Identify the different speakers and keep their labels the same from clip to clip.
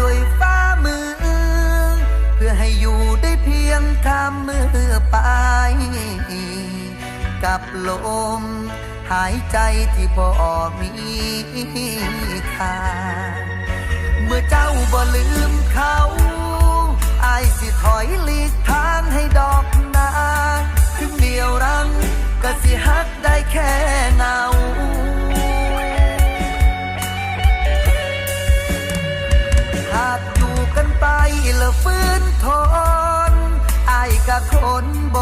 Speaker 1: ด้วยฟ้ามือ เพื่อให้อยู่ได้เพียงคำมือไป กับลมหายใจที่บ่มีค่าเมื่อเจ้าบ่ลืมเขา อายกับคนบ่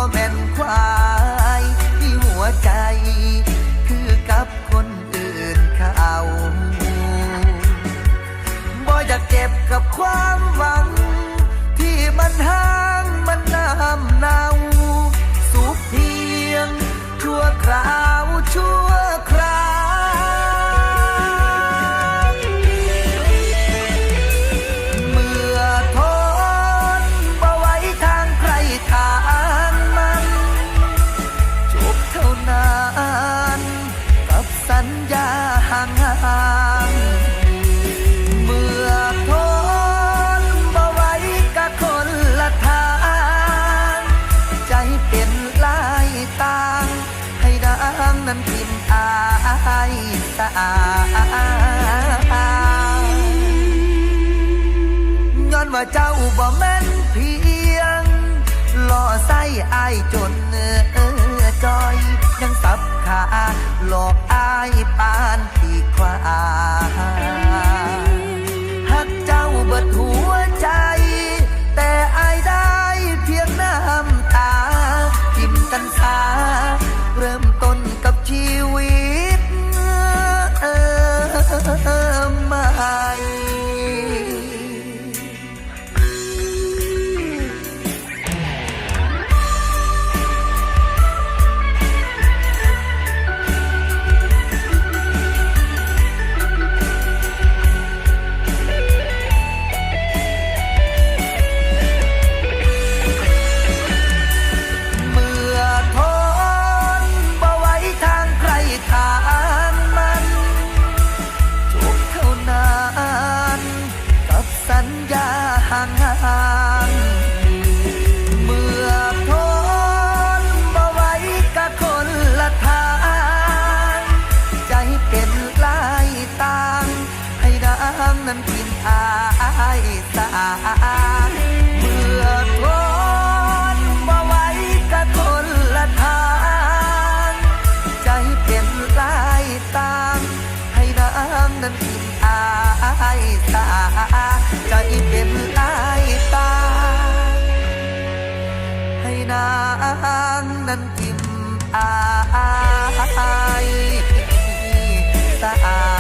Speaker 1: ดังนั้นกินอายสะอาย้อนว่าเจ้าบ่แม่นเพียงล่อไส้อายจนเออจอย ยังสับขาหลอกอายปานที่ควา สัญญาห่างเมื่อทนบ่ไหว้กับคนละทาง ใจเป็นลายต่าง ให้น้ำนั้นกินอายสา ใจเป็นลายตา ให้นางนั้นกินอายสะอา